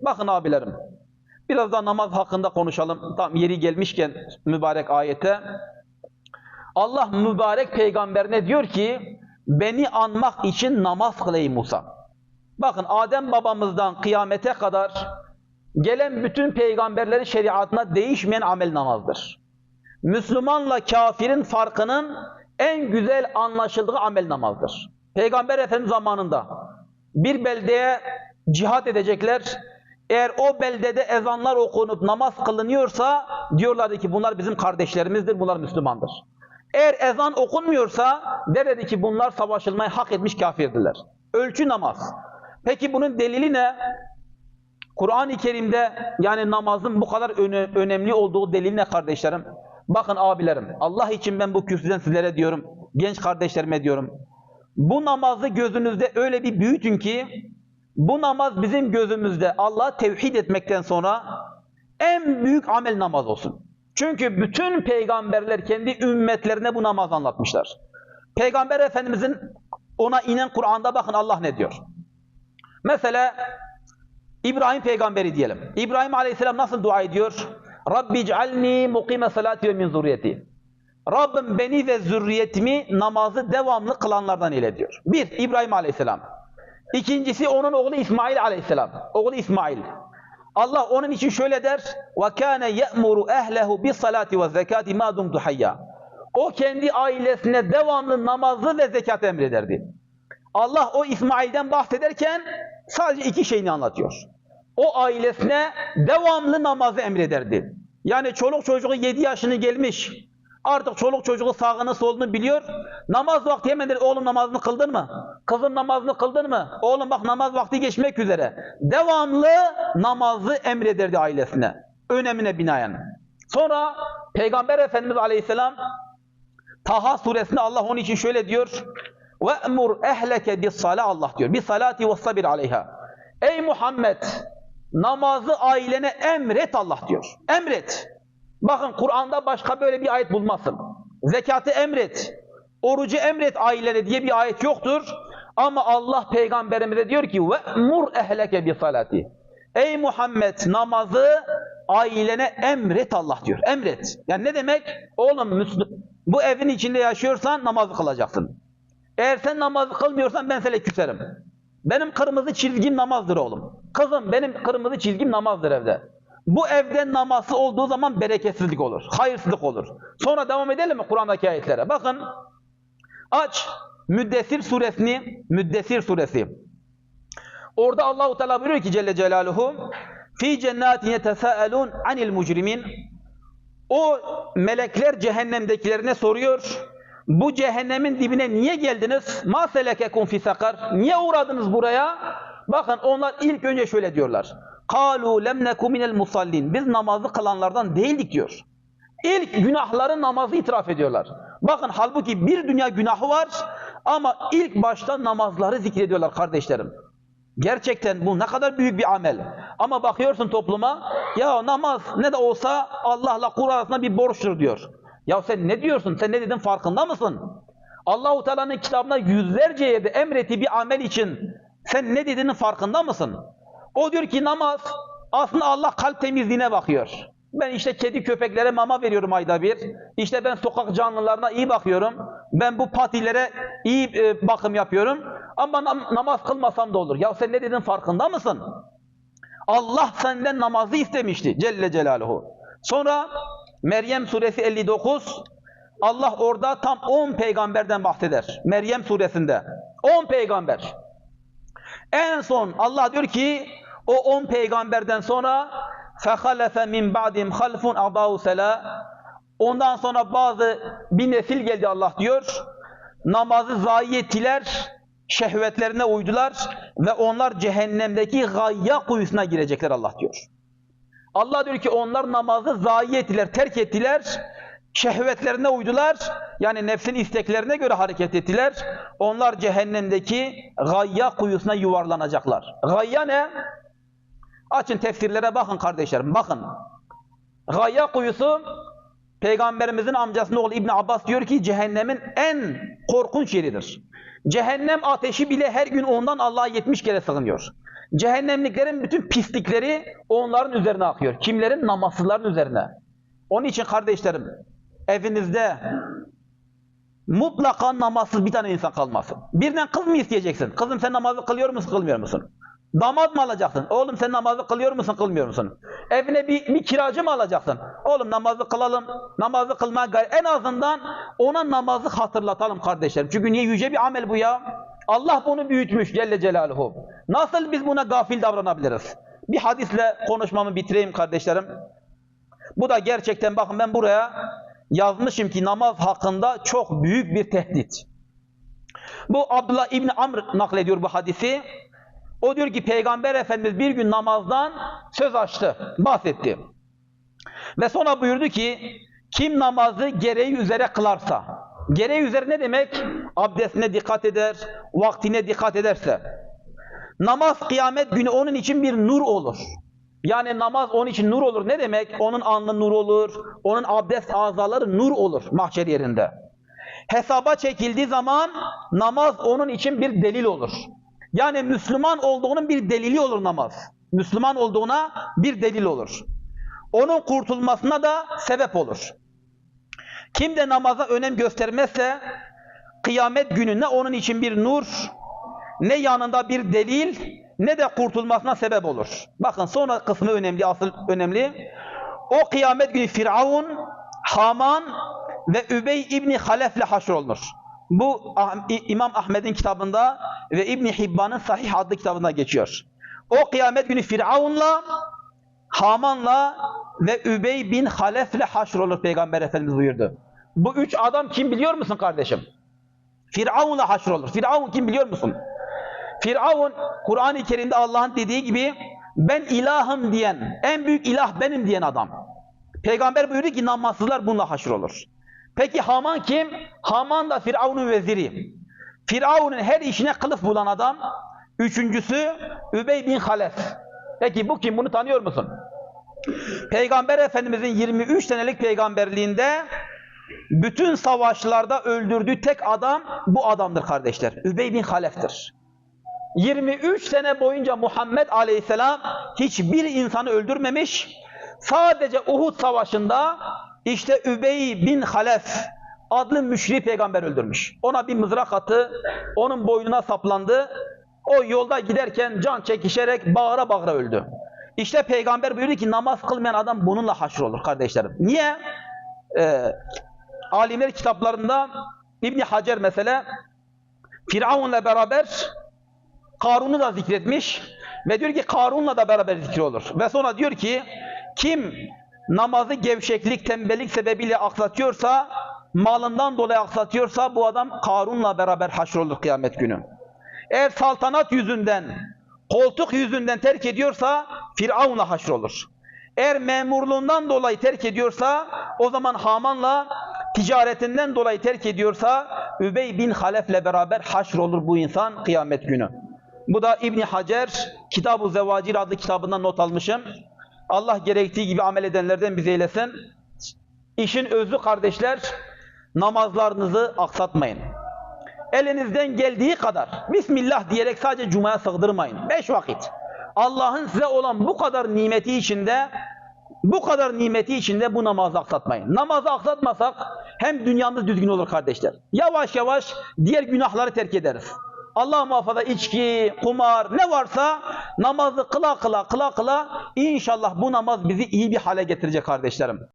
Bakın abilerim. Biraz da namaz hakkında konuşalım. Tam yeri gelmişken mübarek ayete. Allah mübarek peygamberine diyor ki beni anmak için namaz kıl ey Musa. Bakın Adem babamızdan kıyamete kadar gelen bütün peygamberlerin şeriatına değişmeyen amel namazdır. Müslümanla kafirin farkının en güzel anlaşıldığı amel namazdır. Peygamber Efendimiz zamanında bir beldeye cihat edecekler. Eğer o beldede ezanlar okunup namaz kılınıyorsa diyorlardı ki bunlar bizim kardeşlerimizdir, bunlar Müslümandır. Eğer ezan okunmuyorsa derdi ki bunlar savaşılmayı hak etmiş kafirdirler. Ölçü namaz. Peki bunun delili ne? Kur'an-ı Kerim'de yani namazın bu kadar öne- önemli olduğu delil ne kardeşlerim? Bakın abilerim, Allah için ben bu kürsüden sizlere diyorum, genç kardeşlerime diyorum. Bu namazı gözünüzde öyle bir büyütün ki, bu namaz bizim gözümüzde Allah'ı tevhid etmekten sonra en büyük amel namaz olsun. Çünkü bütün peygamberler kendi ümmetlerine bu namazı anlatmışlar. Peygamber Efendimizin ona inen Kur'an'da bakın Allah ne diyor. Mesela İbrahim peygamberi diyelim. İbrahim aleyhisselam nasıl dua ediyor? Rabbi cealni mukime salati ve min zurriyeti. Rabbim beni ve zürriyetimi namazı devamlı kılanlardan eyle diyor. Bir, İbrahim aleyhisselam. İkincisi onun oğlu İsmail aleyhisselam. Oğlu İsmail. Allah onun için şöyle der: "Ve ya'muru ehlehu bis salati ve zekati. O kendi ailesine devamlı namazı ve zekat emrederdi. Allah o İsmail'den bahsederken sadece iki şeyini anlatıyor. O ailesine devamlı namazı emrederdi. Yani çoluk çocuğu 7 yaşını gelmiş, Artık çoluk çocuğu sağını solunu biliyor. Namaz vakti hemen der, oğlum namazını kıldın mı? Kızım namazını kıldın mı? Oğlum bak namaz vakti geçmek üzere. Devamlı namazı emrederdi ailesine. Önemine binaen. Sonra Peygamber Efendimiz Aleyhisselam Taha suresinde Allah onun için şöyle diyor. وَأْمُرْ اَهْلَكَ بِالصَّلَةِ Allah diyor. بِالصَّلَاتِ وَالصَّبِرْ عَلَيْهَا Ey Muhammed! Namazı ailene emret Allah diyor. Emret. Bakın Kur'an'da başka böyle bir ayet bulmazsın. Zekatı emret, orucu emret ailene diye bir ayet yoktur. Ama Allah peygamberimize diyor ki ve mur ehleke bi salati. Ey Muhammed namazı ailene emret Allah diyor. Emret. Yani ne demek? Oğlum Müslü bu evin içinde yaşıyorsan namazı kılacaksın. Eğer sen namazı kılmıyorsan ben sana küserim. Benim kırmızı çizgim namazdır oğlum. Kızım benim kırmızı çizgim namazdır evde. Bu evde namazı olduğu zaman bereketsizlik olur, hayırsızlık olur. Sonra devam edelim mi Kur'an'daki ayetlere? Bakın aç Müddessir suresini, Müddessir suresi. Orada Allahu Teala buyuruyor ki Celle Celaluhu fi cennetin yetesaalun anil mucrimin o melekler cehennemdekilerine soruyor. Bu cehennemin dibine niye geldiniz? Ma selekekum fi sakar? Niye uğradınız buraya? Bakın onlar ilk önce şöyle diyorlar. Kalu lem neku minel musallin. Biz namazı kılanlardan değildik diyor. İlk günahları namazı itiraf ediyorlar. Bakın halbuki bir dünya günahı var ama ilk başta namazları zikrediyorlar kardeşlerim. Gerçekten bu ne kadar büyük bir amel. Ama bakıyorsun topluma, ya namaz ne de olsa Allah'la kul arasında bir borçtur diyor. Ya sen ne diyorsun? Sen ne dedin farkında mısın? Allahu Teala'nın kitabında yüzlerce yerde emrettiği bir amel için sen ne dediğinin farkında mısın? O diyor ki namaz aslında Allah kalp temizliğine bakıyor. Ben işte kedi köpeklere mama veriyorum ayda bir. İşte ben sokak canlılarına iyi bakıyorum. Ben bu patilere iyi e, bakım yapıyorum. Ama nam- namaz kılmasam da olur. Ya sen ne dedin farkında mısın? Allah senden namazı istemişti Celle Celaluhu. Sonra Meryem suresi 59 Allah orada tam 10 peygamberden bahseder. Meryem suresinde. 10 peygamber. En son Allah diyor ki o 10 peygamberden sonra فَخَلَفَ مِنْ بَعْدِمْ خَلْفٌ اَضَاءُ سَلَا Ondan sonra bazı bir nesil geldi Allah diyor. Namazı zayi ettiler, şehvetlerine uydular ve onlar cehennemdeki gayya kuyusuna girecekler Allah diyor. Allah diyor ki onlar namazı zayi ettiler, terk ettiler, şehvetlerine uydular. Yani nefsin isteklerine göre hareket ettiler. Onlar cehennemdeki gayya kuyusuna yuvarlanacaklar. Gayya ne? Açın tefsirlere bakın kardeşlerim, bakın. Gayya kuyusu Peygamberimizin amcasının oğlu İbn Abbas diyor ki cehennemin en korkunç yeridir. Cehennem ateşi bile her gün ondan Allah'a 70 kere sığınıyor. Cehennemliklerin bütün pislikleri onların üzerine akıyor. Kimlerin? Namazsızların üzerine. Onun için kardeşlerim, evinizde mutlaka namazsız bir tane insan kalmasın. Birden kız mı isteyeceksin? Kızım sen namazı kılıyor musun, kılmıyor musun? Damat mı alacaksın? Oğlum sen namazı kılıyor musun, kılmıyor musun? Evine bir, bir kiracı mı alacaksın? Oğlum namazı kılalım, namazı kılmaya gayret. En azından ona namazı hatırlatalım kardeşlerim. Çünkü niye yüce bir amel bu ya? Allah bunu büyütmüş Celle Celaluhu. Nasıl biz buna gafil davranabiliriz? Bir hadisle konuşmamı bitireyim kardeşlerim. Bu da gerçekten bakın ben buraya yazmışım ki namaz hakkında çok büyük bir tehdit. Bu Abdullah İbni Amr naklediyor bu hadisi. O diyor ki Peygamber Efendimiz bir gün namazdan söz açtı, bahsetti. Ve sonra buyurdu ki kim namazı gereği üzere kılarsa, gereği üzere ne demek? Abdestine dikkat eder, vaktine dikkat ederse. Namaz kıyamet günü onun için bir nur olur. Yani namaz onun için nur olur. Ne demek? Onun alnı nur olur, onun abdest azaları nur olur mahşer yerinde. Hesaba çekildiği zaman namaz onun için bir delil olur. Yani Müslüman olduğunun bir delili olur namaz. Müslüman olduğuna bir delil olur. Onun kurtulmasına da sebep olur. Kim de namaza önem göstermezse kıyamet gününde onun için bir nur, ne yanında bir delil, ne de kurtulmasına sebep olur. Bakın sonra kısmı önemli, asıl önemli. O kıyamet günü Firavun, Haman ve Übey İbni Halef'le haşrolunur. Bu Ah- İmam Ahmed'in kitabında ve İbni Hibban'ın Sahih adlı kitabında geçiyor. O kıyamet günü Firavun'la, Haman'la ve Übey bin Halef'le haşrolur Peygamber Efendimiz buyurdu. Bu üç adam kim biliyor musun kardeşim? Firavun'la haşrolur. Firavun kim biliyor musun? Firavun Kur'an-ı Kerim'de Allah'ın dediği gibi ben ilahım diyen, en büyük ilah benim diyen adam. Peygamber buyurdu ki namazsızlar bununla haşrolur. Peki Haman kim? Haman da Firavun'un veziri. Firavun'un her işine kılıf bulan adam. Üçüncüsü Übey bin Halef. Peki bu kim? Bunu tanıyor musun? Peygamber Efendimizin 23 senelik peygamberliğinde bütün savaşlarda öldürdüğü tek adam bu adamdır kardeşler. Übey bin Halef'tir. 23 sene boyunca Muhammed Aleyhisselam hiçbir insanı öldürmemiş. Sadece Uhud Savaşı'nda işte Übey bin Halef adlı müşri peygamber öldürmüş. Ona bir mızrak attı, onun boynuna saplandı. O yolda giderken can çekişerek bağıra bağıra öldü. İşte peygamber buyurdu ki namaz kılmayan adam bununla haşrolur kardeşlerim. Niye? Ee, alimler kitaplarında İbni Hacer mesela Firavun'la beraber Karun'u da zikretmiş ve diyor ki Karun'la da beraber zikri olur. Ve sonra diyor ki kim namazı gevşeklik, tembellik sebebiyle aksatıyorsa, malından dolayı aksatıyorsa bu adam Karun'la beraber haşrolur kıyamet günü. Eğer saltanat yüzünden, koltuk yüzünden terk ediyorsa Firavun'la haşrolur. Eğer memurluğundan dolayı terk ediyorsa o zaman Haman'la ticaretinden dolayı terk ediyorsa Übey bin Halef'le beraber haşrolur bu insan kıyamet günü. Bu da İbni Hacer Kitab-ı Zevacir adlı kitabından not almışım. Allah gerektiği gibi amel edenlerden bizi eylesin. İşin özü kardeşler namazlarınızı aksatmayın. Elinizden geldiği kadar Bismillah diyerek sadece Cuma'ya sığdırmayın. Beş vakit. Allah'ın size olan bu kadar nimeti içinde bu kadar nimeti içinde bu namazı aksatmayın. Namazı aksatmasak hem dünyamız düzgün olur kardeşler. Yavaş yavaş diğer günahları terk ederiz. Allah muhafaza içki, kumar ne varsa namazı kıla kıla kıla kıla inşallah bu namaz bizi iyi bir hale getirecek kardeşlerim.